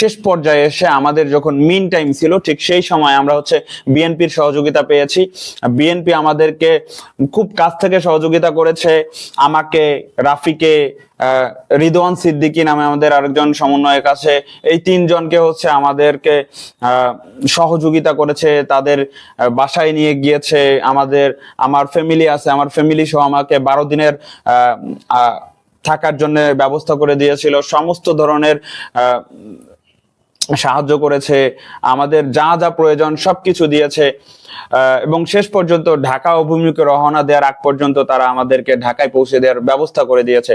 শেষ পর্যায়ে এসে আমাদের যখন মিন টাইম ছিল, ঠিক সেই সময় আমরা হচ্ছে বিএনপির সহযোগিতা পেয়েছি। বিএনপি আমাদেরকে খুব কাছ থেকে সহযোগিতা করেছে। আমাকে, রাফিকে রিদওয়ান সিদ্দিকী নামে আমাদের আরেকজন সমন্বয়ক আছে। এই তিনজনকে হচ্ছে আমাদেরকে সহযোগিতা করেছে। তাদের বাসায় নিয়ে গিয়েছে। আমাদের, আমার ফ্যামিলি আছে। আমার ফ্যামিলি সহ আমাকে বারো দিনের থাকার জন্য ব্যবস্থা করে দিয়েছিল। সমস্ত ধরনের সাহায্য করেছে আমাদের যা যা প্রয়োজন সবকিছু দিয়েছে। আহ, এবং শেষ পর্যন্ত ঢাকা অভিমুখে রওনা দেওয়ার আগ পর্যন্ত তারা আমাদেরকে ঢাকায় পৌঁছে দেওয়ার ব্যবস্থা করে দিয়েছে।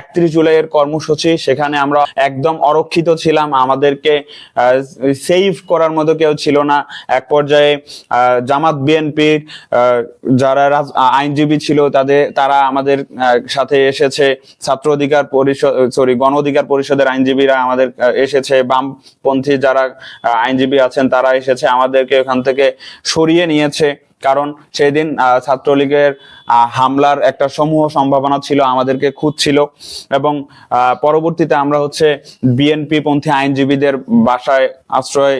একত্রিশ জুলাইয়ের কর্মসূচি, সেখানে আমরা একদম অরক্ষিত ছিলাম, আমাদেরকে সেভ করার মতো কেউ ছিল না। এক পর্যায়ে জামাত বিএনপির যারা আইনজীবী ছিল, তাদের, তারা আমাদের সাথে এসেছে। ছাত্র অধিকার পরিষদ সরি গণ অধিকার পরিষদের আইনজীবীরা আমাদের এসেছে। বামপন্থী যারা আইনজীবী আছেন, তারা এসেছে। আমাদেরকে ওখান থেকে সরিয়ে নিয়েছে, কারণ সেই দিন ছাত্রলীগের হামলার একটা সমূহ সম্ভাবনা ছিল, আমাদেরকে খুঁজছিল এবং পরবর্তীতে আমরা হচ্ছে বিএনপি পন্থী আইনজীবীদের বাসায় আশ্রয়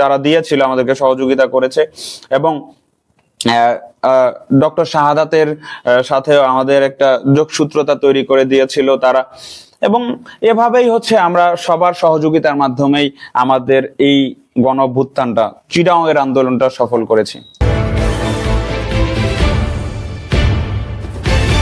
তারা দিয়েছিল, আমাদেরকে সহযোগিতা করেছে এবং ডক্টর শাহাদাতের সাথেও আমাদের একটা যোগসূত্রতা তৈরি করে দিয়েছিল তারা। এবং এভাবেই হচ্ছে আমরা সবার সহযোগিতার মাধ্যমেই আমাদের এই গণ অভ্যুত্থানটা চিরাং এর আন্দোলনটা সফল করেছি।